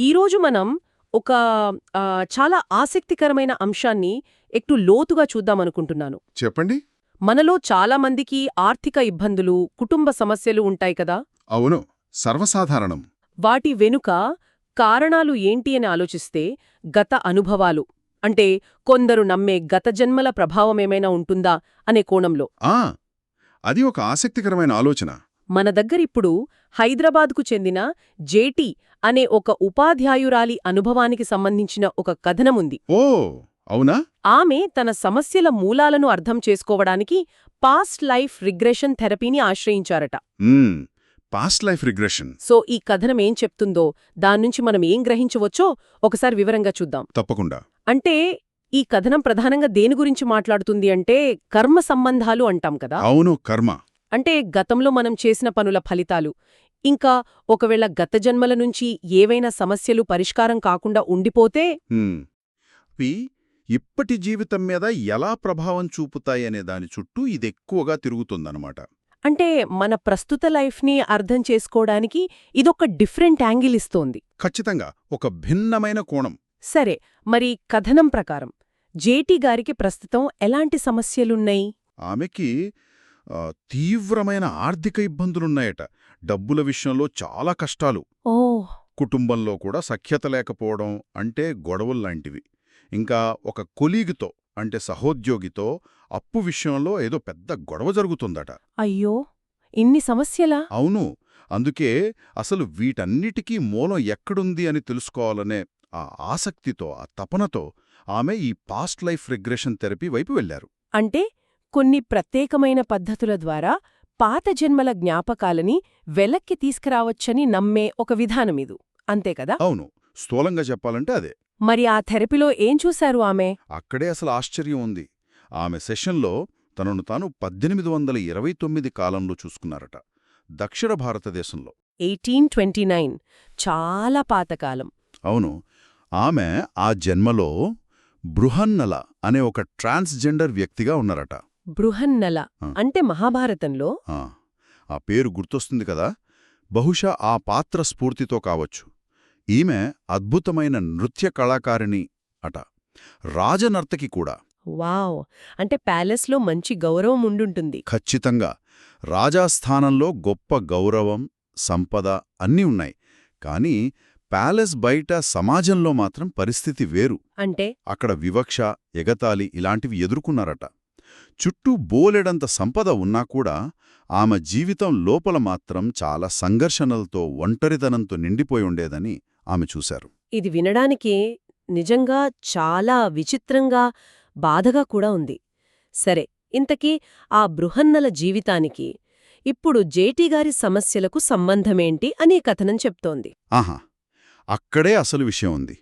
ఈరోజు మనం ఒక చాలా ఆసక్తికరమైన అంశాన్ని ఎక్కువ లోతుగా చూద్దామనుకుంటున్నాను చెప్పండి. మనలో చాలా మందికి ఆర్థిక ఇబ్బందులు కుటుంబ సమస్యలు ఉంటాయి కదా? అవును. సర్వసాధారణం. వాటి వెనుక కారణాలు ఏంటి అని ఆలోచిస్తే గత అనుభవాలు అంటే కొందరు నమ్మే గత జన్మల ప్రభావమేమైనా ఉంటుందా అనే కోణంలో. ఆ! అది ఒక ఆసక్తికరమైన ఆలోచన. మన దగ్గరిప్పుడు హైదరాబాద్కు చెందిన జేటి అనే ఒక ఉపాధ్యాయురాలి అనుభవానికి సంబంధించిన ఒక కథనముంది. ఓ అవునా? ఆమె తన సమస్యల మూలాలను అర్థం చేసుకోవడానికి పాస్ట్ లైఫ్ రిగ్రెషన్ థెరపీని ఆశ్రయించారట. Past life regression. సో ఈ కథనం ఏం చెప్తుందో దాన్నుంచి మనం ఏం గ్రహించవచ్చో ఒకసారి వివరంగా చూద్దాం. తప్పకుండా. అంటే ఈ కథనం ప్రధానంగా దేని గురించి మాట్లాడుతుంది అంటే కర్మ సంబంధాలు అంటాం కదా? అవును కర్మ. అంటే గతంలో మనం చేసిన పనుల ఫలితాలు. ఇంకా ఒకవేళ గత జన్మల నుంచి ఏవైనా సమస్యలు పరిష్కారం కాకుండా ఉండిపోతే? ఇప్పటి జీవితం మీద ఎలా ప్రభావం చూపుతాయనే దాని చుట్టూ ఇది ఎక్కువగా తిరుగుతుందన్నమాట. అంటే మన ప్రస్తుత లైఫ్ని అర్థం చేసుకోవడానికి ఇదొక డిఫరెంట్ యాంగిల్ ఇస్తోంది. ఖచ్చితంగా. ఒక భిన్నమైన కోణం. సరే మరి కథనం ప్రకారం. జేటీ గారికి ప్రస్తుతం ఎలాంటి సమస్యలున్నాయి? ఆమెకి తీవ్రమైన ఆర్థిక ఇబ్బందులున్నాయట. డబ్బుల విషయంలో చాలా కష్టాలు. కుటుంబంలో కూడా సఖ్యత లేకపోవడం అంటే గొడవల్లాంటివి. ఇంకా ఒక కొలీగుతో అంటే సహోద్యోగితో అప్పు విషయంలో ఏదో పెద్ద గొడవ జరుగుతుందట. అయ్యో! ఇన్ని సమస్యలా? అవును. అందుకే అసలు వీటన్నిటికీ మూలం ఎక్కడుంది అని తెలుసుకోవాలనే ఆ ఆసక్తితో ఆ తపనతో ఆమె ఈ పాస్ట్ లైఫ్ రిగ్రెషన్ థెరపీ వైపు వెళ్ళారు అంటే కొన్ని ప్రత్యేకమైన పద్ధతుల ద్వారా పాత జన్మల జ్ఞాపకాలని వెలక్కి తీసుకురావచ్చని నమ్మే ఒక విధానమిదు అంతే కదా? అవును. స్థూలంగా చెప్పాలంటే అదే. మరి ఆ థెరపీలో ఏం చూశారు ఆమె? అక్కడే అసలు ఆశ్చర్యం ఉంది. ఆమె సెషన్లో తనను తాను పద్దెనిమిది వందల ఇరవై తొమ్మిది కాలంలో చూసుకున్నారట. దక్షిణ భారతదేశంలో. Eighteen twenty nine. చాలా పాతకాలం. అవును. ఆమె ఆ జన్మలో బృహన్నల అనే ఒక ట్రాన్స్జెండర్ వ్యక్తిగా ఉన్నారట. బృహన్నల. అంటే మహాభారతంలో ఆ, ఆ పేరు గుర్తొస్తుంది కదా? బహుశా ఆ పాత్ర స్ఫూర్తితో కావచ్చు. ఈమె అద్భుతమైన నృత్య కళాకారిణి అట. రాజనర్తకి కూడా. వావ్! అంటే ప్యాలెస్లో మంచి గౌరవం ఉండుంటుంది. ఖచ్చితంగా. రాజాస్థానంలో గొప్ప గౌరవం సంపద అన్నీ ఉన్నాయి. కాని ప్యాలెస్ బయట సమాజంలో మాత్రం పరిస్థితి వేరు. అంటే? అక్కడ వివక్ష ఎగతాళి ఇలాంటివి ఎదుర్కొన్నారట. చుట్టూ బోలెడంత సంపద ఉన్నా కూడా ఆమె జీవితం లోపల మాత్రం చాలా సంఘర్షణలతో ఒంటరితనంతో నిండిపోయి ఉండేదని ఆమె చూశారు. ఇది వినడానికి నిజంగా చాలా విచిత్రంగా బాధగా కూడా ఉంది. సరే ఇంతకీ ఆ బృహన్నల జీవితానికి ఇప్పుడు జేటీగారి సమస్యలకు సంబంధమేంటి అని కథనం చెప్తోంది. ఆహా! అక్కడే అసలు విషయం ఉంది.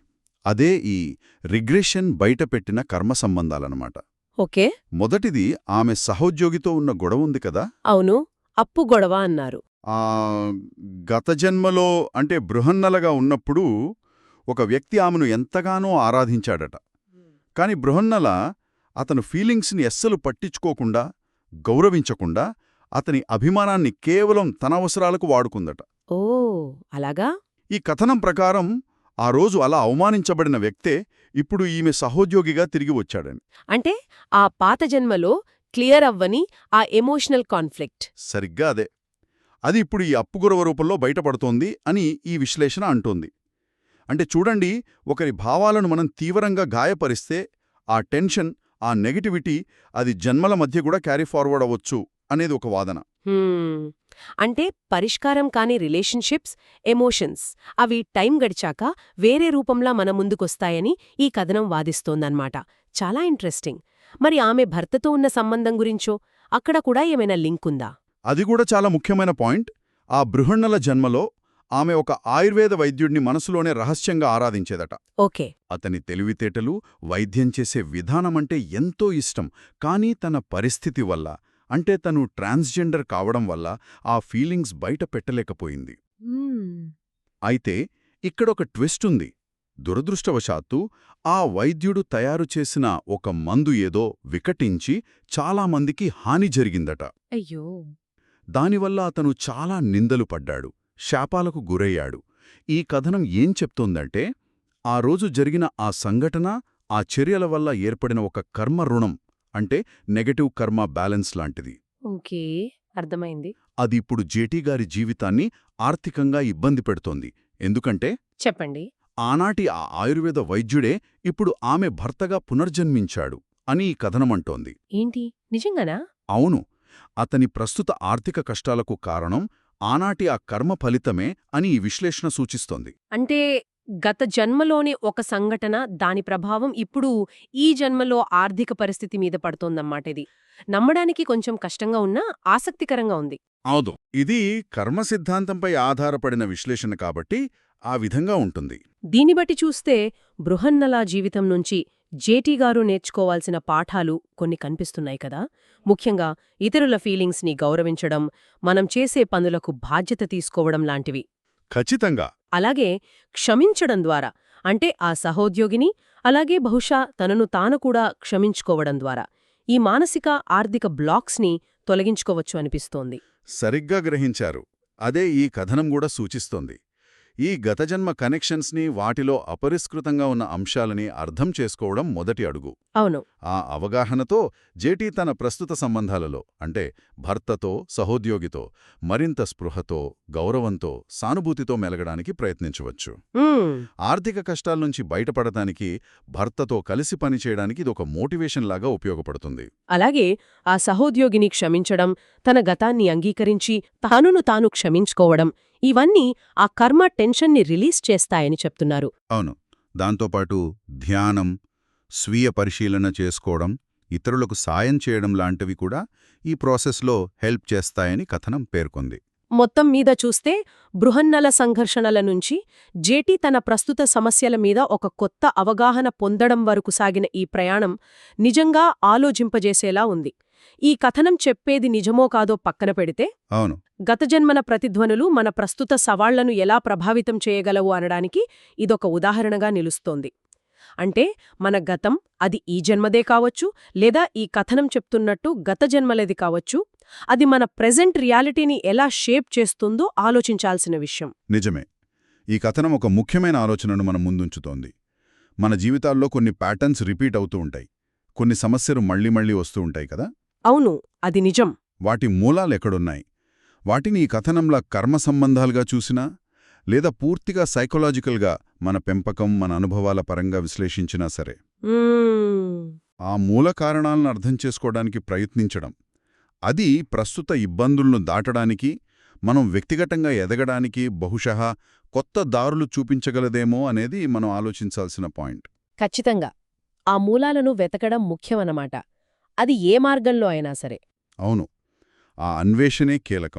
అదే ఈ రిగ్రెషన్ బయటపెట్టిన కర్మ సంబంధాలన్నమాట ఓకే. మొదటిది ఆమె సహోద్యోగితో ఉన్న గొడవ ఉంది కదా? అవును అప్పు గొడవ అన్నారు. ఆ గత జన్మలో అంటే బృహన్నలగా ఉన్నప్పుడు ఒక వ్యక్తి ఆమెను ఎంతగానో ఆరాధించాడట. కాని బృహన్నల అతను ఫీలింగ్స్ని ఎస్సలు పట్టించుకోకుండా గౌరవించకుండా అతని అభిమానాన్ని కేవలం తన అవసరాలకు వాడుకుందట. ఓ అలాగా? ఈ కథనం ప్రకారం ఆ రోజు అలా అవమానించబడిన వ్యక్తే ఇప్పుడు ఈమె సహోద్యోగిగా తిరిగి వచ్చాడని. అంటే ఆ పాత జన్మలో క్లియర్ అవ్వని ఆ ఎమోషనల్ కాన్ఫ్లిక్ట్. సరిగ్గా అదే. అది ఇప్పుడు ఈ అప్పుగురవ రూపంలో బయటపడుతోంది అని ఈ విశ్లేషణ అంటోంది. అంటే చూడండి ఒకరి భావాలను మనం తీవ్రంగా గాయపరిస్తే ఆ టెన్షన్ ఆ నెగటివిటీ అది జన్మల మధ్య కూడా క్యారీ ఫార్వర్డ్ అవ్వచ్చు అనేది ఒక వాదన. హ్మ్. అంటే పరిష్కారం కాని రిలేషన్షిప్స్ ఎమోషన్స్ అవి టైం గడిచాక వేరే రూపంలా మన ముందుకొస్తాయని ఈ కథనం వాదిస్తోందన్నమాట. చాలా ఇంట్రెస్టింగ్. మరి ఆమె భర్తతో ఉన్న సంబంధం గురించో? అక్కడ కూడా ఏమైనా లింక్ ఉందా? అది కూడా చాలా ముఖ్యమైన పాయింట్. ఆ బృహన్నల జన్మలో ఆమె ఒక ఆయుర్వేద వైద్యుడిని మనసులోనే రహస్యంగా ఆరాధించేదట. ఓకే. అతని తెలివితేటలు వైద్యం చేసే విధానమంటే ఎంతో ఇష్టం. కానీ తన పరిస్థితి వల్ల అంటే తను ట్రాన్స్జెండర్ కావడం వల్ల ఆ ఫీలింగ్స్ బయట పెట్టలేకపోయింది. అయితే ఇక్కడొక ట్విస్ట్ ఉంది. దురదృష్టవశాత్తు ఆ వైద్యుడు తయారు చేసిన ఒక మందు ఏదో వికటించి చాలామందికి హాని జరిగిందట. అయ్యో! దానివల్ల అతను చాలా నిందలు పడ్డాడు. శాపాలకు గురయ్యాడు. ఈ కథనం ఏం చెప్తోందంటే ఆ రోజు జరిగిన ఆ సంఘటన ఆ చర్యల వల్ల ఏర్పడిన ఒక కర్మ రుణం అంటే నెగటివ్ కర్మ బ్యాలెన్స్ లాంటిది. ఓకే అర్థమైంది. అది ఇప్పుడు జేటీ గారి జీవితాన్ని ఆర్థికంగా ఇబ్బంది పెడుతోంది. ఎందుకంటే చెప్పండి. ఆనాటి ఆ ఆయుర్వేద వైద్యుడే ఇప్పుడు ఆమె భర్తగా పునర్జన్మించాడు అని ఈ కథనమంటోంది. ఏంటి? నిజంగానా? అవును. అతని ప్రస్తుత ఆర్థిక కష్టాలకు కారణం ఆనాటి ఆ కర్మ ఫలితమే అని ఈ విశ్లేషణ సూచిస్తోంది. అంటే గత జన్మలోని ఒక సంఘటన దాని ప్రభావం ఇప్పుడు ఈ జన్మలో ఆర్థిక పరిస్థితి మీద పడుతోందన్నమాట ఇది. నమ్మడానికి కొంచెం కష్టంగా ఉన్నా ఆసక్తికరంగా ఉంది. అవును. ఇది కర్మ సిద్ధాంతంపై ఆధారపడిన విశ్లేషణ కాబట్టి ఆ విధంగా ఉంటుంది. దీన్ని బట్టి చూస్తే బృహన్నలా జీవితం నుంచి జేటీ గారు నేర్చుకోవాల్సిన పాఠాలు కొన్ని కనిపిస్తున్నాయి కదా. ముఖ్యంగా ఇతరుల ఫీలింగ్స్ని గౌరవించడం మనం చేసే పనులకు బాధ్యత తీసుకోవడం లాంటివి. ఖచ్చితంగా. అలాగే క్షమించడం ద్వారా అంటే ఆ సహోద్యోగిని అలాగే బహుశా తనను తాను కూడా క్షమించుకోవడం ద్వారా. ఈ మానసిక ఆర్థిక బ్లాక్స్ని తొలగించుకోవచ్చు అనిపిస్తోంది. సరిగ్గా గ్రహించారు. అదే ఈ కథనం కూడా సూచిస్తోంది. ఈ గతజన్మ కనెక్షన్స్ని వాటిలో అపరిష్కృతంగా ఉన్న అంశాలని అర్థం చేసుకోవడం మొదటి అడుగు. అవును. ఆ అవగాహనతో జేటీ తన ప్రస్తుత సంబంధాలలో అంటే భర్తతో సహోద్యోగితో మరింత స్పృహతో గౌరవంతో సానుభూతితో మెలగడానికి ప్రయత్నించవచ్చు. ఆర్థిక కష్టాల నుంచి బయటపడటానికి భర్తతో కలిసి పనిచేయడానికి ఇదొక మోటివేషన్ లాగా ఉపయోగపడుతుంది. అలాగే ఆ సహోద్యోగిని క్షమించడం తన గతాన్ని అంగీకరించి తానును తాను క్షమించుకోవడం ఇవన్నీ ఆ కర్మ టెన్షన్ని రిలీజ్ చేస్తాయని చెప్తున్నారు. అవును. దాంతోపాటు ధ్యానం స్వీయ పరిశీలన చేసుకోవడం ఇతరులకు సాయం చేయడం లాంటివి కూడా ఈ ప్రాసెస్లో హెల్ప్ చేస్తాయని కథనం పేర్కొంది. మొత్తం మీద చూస్తే బృహన్నల సంఘర్షణల నుంచి జేటీ తన ప్రస్తుత సమస్యల మీద ఒక కొత్త అవగాహన పొందడం వరకు సాగిన ఈ ప్రయాణం నిజంగా ఆలోచింపజేసేలా ఉంది. ఈ కథనం చెప్పేది నిజమో కాదో పక్కన పెడితే అవును. గతజన్మన ప్రతిధ్వనులు మన ప్రస్తుత సవాళ్ళను ఎలా ప్రభావితం చేయగలవు అనడానికి ఇదొక ఉదాహరణగా నిలుస్తోంది. అంటే మన గతం అది ఈ జన్మదే కావచ్చు లేదా ఈ కథనం చెప్తున్నట్టు గత జన్మలది కావచ్చు అది మన ప్రెజెంట్ రియాలిటీని ఎలా షేప్ చేస్తుందో ఆలోచించాల్సిన విషయం. నిజమే. ఈ కథనం ఒక ముఖ్యమైన ఆలోచనను మన ముందుంచుతోంది. మన జీవితాల్లో కొన్ని ప్యాటర్న్స్ రిపీట్ అవుతూ ఉంటాయి. కొన్ని సమస్యలు మళ్ళీ మళ్ళీ వస్తూ ఉంటాయి కదా? అవును అది నిజం. వాటి మూలాలెక్కడున్నాయి? వాటిని ఈ కథనంలా కర్మ సంబంధాలుగా చూసినా లేదా పూర్తిగా సైకలాజికల్గా మన పెంపకం మన అనుభవాల పరంగా విశ్లేషించినా సరే. ఆ మూల కారణాలను అర్థం చేసుకోవడానికి ప్రయత్నించడం అది ప్రస్తుత ఇబ్బందులను దాటడానికి మనం వ్యక్తిగతంగా ఎదగడానికి బహుశಃ కొత్త దారులు చూపించగలదేమో అనేది మనం ఆలోచించాల్సిన పాయింట్. ఖచ్చితంగా. ఆ మూలాలను వెతకడం ముఖ్యమన్నమాట. అది ఏ మార్గంలో అయినా సరే. అవును. ఆ అన్వేషణే కీలకం.